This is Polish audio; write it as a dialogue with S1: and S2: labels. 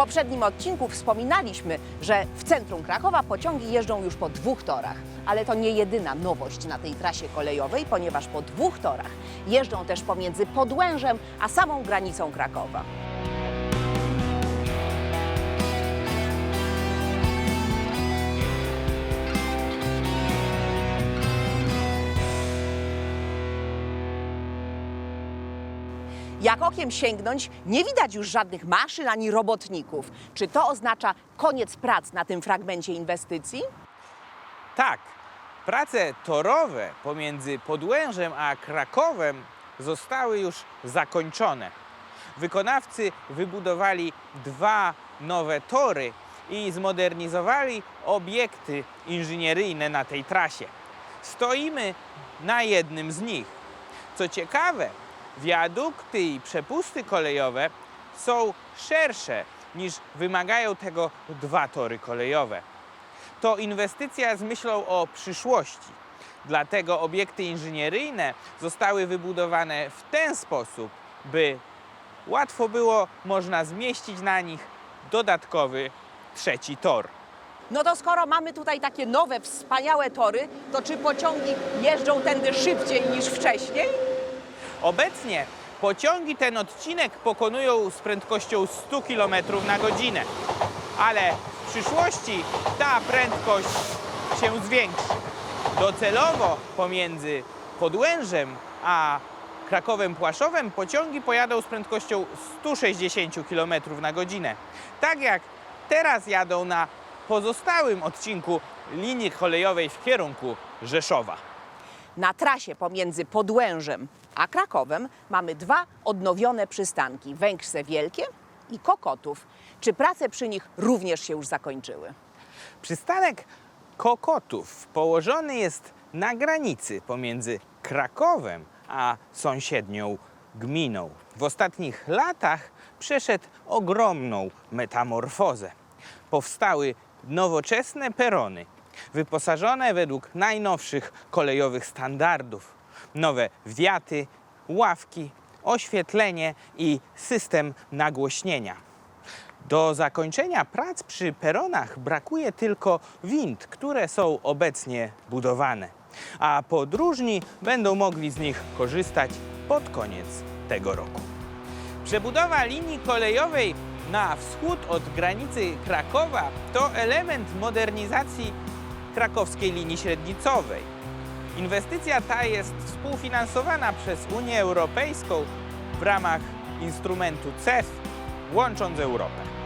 S1: poprzednim odcinku wspominaliśmy, że w centrum Krakowa pociągi jeżdżą już po dwóch torach. Ale to nie jedyna nowość na tej trasie kolejowej, ponieważ po dwóch torach jeżdżą też pomiędzy Podłężem a samą granicą Krakowa. Jak okiem sięgnąć, nie widać już żadnych maszyn ani robotników. Czy to oznacza koniec prac na tym fragmencie inwestycji?
S2: Tak, prace torowe pomiędzy Podłężem a Krakowem zostały już zakończone. Wykonawcy wybudowali dwa nowe tory i zmodernizowali obiekty inżynieryjne na tej trasie. Stoimy na jednym z nich. Co ciekawe, wiadukty i przepusty kolejowe są szersze niż wymagają tego dwa tory kolejowe to inwestycja z myślą o przyszłości. Dlatego obiekty inżynieryjne zostały wybudowane w ten sposób, by łatwo było można zmieścić na nich dodatkowy trzeci tor.
S1: No to skoro mamy tutaj takie nowe, wspaniałe tory, to czy pociągi jeżdżą tędy szybciej niż wcześniej?
S2: Obecnie pociągi ten odcinek pokonują z prędkością 100 km na godzinę, ale w przyszłości ta prędkość się zwiększy. Docelowo pomiędzy Podłężem a Krakowem Płaszowem pociągi pojadą z prędkością 160 km na godzinę. Tak jak teraz jadą na pozostałym odcinku linii kolejowej w kierunku Rzeszowa.
S1: Na trasie pomiędzy Podłężem a Krakowem mamy dwa odnowione przystanki: Węgrzce Wielkie i Kokotów. Czy prace przy nich również się już zakończyły?
S2: Przystanek Kokotów położony jest na granicy pomiędzy Krakowem a sąsiednią gminą. W ostatnich latach przeszedł ogromną metamorfozę. Powstały nowoczesne perony, wyposażone według najnowszych kolejowych standardów. Nowe wiaty, ławki, oświetlenie i system nagłośnienia. Do zakończenia prac przy peronach brakuje tylko wind, które są obecnie budowane, a podróżni będą mogli z nich korzystać pod koniec tego roku. Przebudowa linii kolejowej na wschód od granicy Krakowa to element modernizacji krakowskiej linii średnicowej. Inwestycja ta jest współfinansowana przez Unię Europejską w ramach instrumentu CEF łącząc Europę.